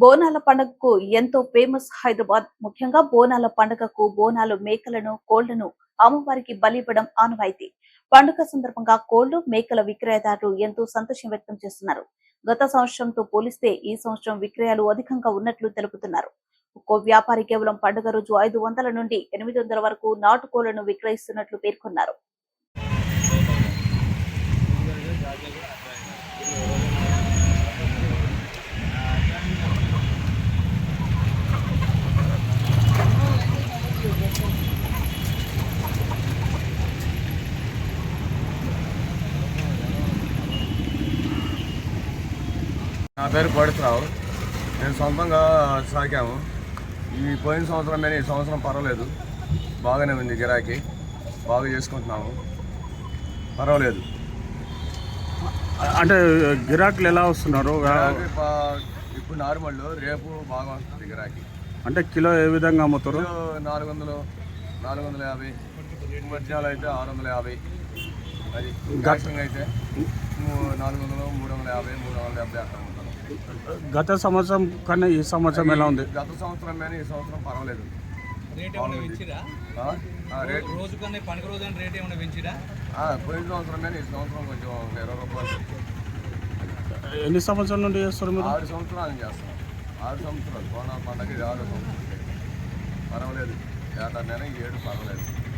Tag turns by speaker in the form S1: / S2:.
S1: బోనాల పండుగకు ఎంతో ఫేమస్ హైదరాబాద్. ముఖ్యంగా బోనాల పండుగకు బోనాలు మేకలను కోళ్ళను అమ్మవారికి బలివ్వడం ఆనవాయితీ. పండుగ సందర్భంగా కోళ్ళు మేకల విక్రయదారులు ఎంతో సంతోషం వ్యక్తం చేస్తున్నారు. గత సంవత్సరంతో పోలిస్తే ఈ సంవత్సరం విక్రయాలు అధికంగా ఉన్నట్లు తెలుపుతున్నారు. ఒక్కో వ్యాపారి కేవలం పండుగ రోజు ఐదు వందల నుండి ఎనిమిది వందల వరకు నాటుకోళ్ళను విక్రయిస్తున్నట్లు పేర్కొన్నారు.
S2: నా పేరు పడుతున్నావు నేను సొంతంగా సాకాము ఈ పోయిన సంవత్సరం మీద ఈ సంవత్సరం పర్వాలేదు. బాగానే ఉంది గిరాకీ. బాగా చేసుకుంటున్నాము. పర్వాలేదు.
S3: అంటే గిరాకులు ఎలా వస్తున్నారు?
S2: గిరాకీ బా- ఇప్పుడు నార్మల్. రేపు బాగా వస్తుంది గిరాకీ.
S3: అంటే కిలో ఏ విధంగా అమ్ముతారు?
S2: కిలో నాలుగు వందలు నాలుగు వందల యాభై. మధ్యాహ్నాలు అయితే ఆరు వందల యాభై. అది గాస్టింగ్ అయితే మూ- నాలుగు వందలు మూడు వందల యాభై మూడు వందల డెబ్బై అట్లా అమ్ముతాను
S3: గత సంవత్సరం కన్నా ఈ సంవత్సరం ఎలా ఉంది?
S2: గత సంవత్సరం మీద ఈ సంవత్సరం పర్వాలేదు.
S4: రేట్ ఏమైనా పెంచిరా?
S2: ఆ? ఆ, రేట్?
S4: రోజు కన్నా పండుగ రోజు అని రేట్ ఏమైనా పెంచిరా?
S2: పోయిన సంవత్సరం ఈ సంవత్సరం కొంచెం ఇరవై రూపాయలు
S3: ఎన్ని సంవత్సరాల నుండి చేస్తారు మీరు?
S2: ఆరు సంవత్సరాలు చేస్తాం. ఆరు సంవత్సరాలు. కోన పండగ ఇది ఆరు సంవత్సరాలు. పర్వాలేదు. ఏటా నెల ఈ ఏడు పర్వాలేదు.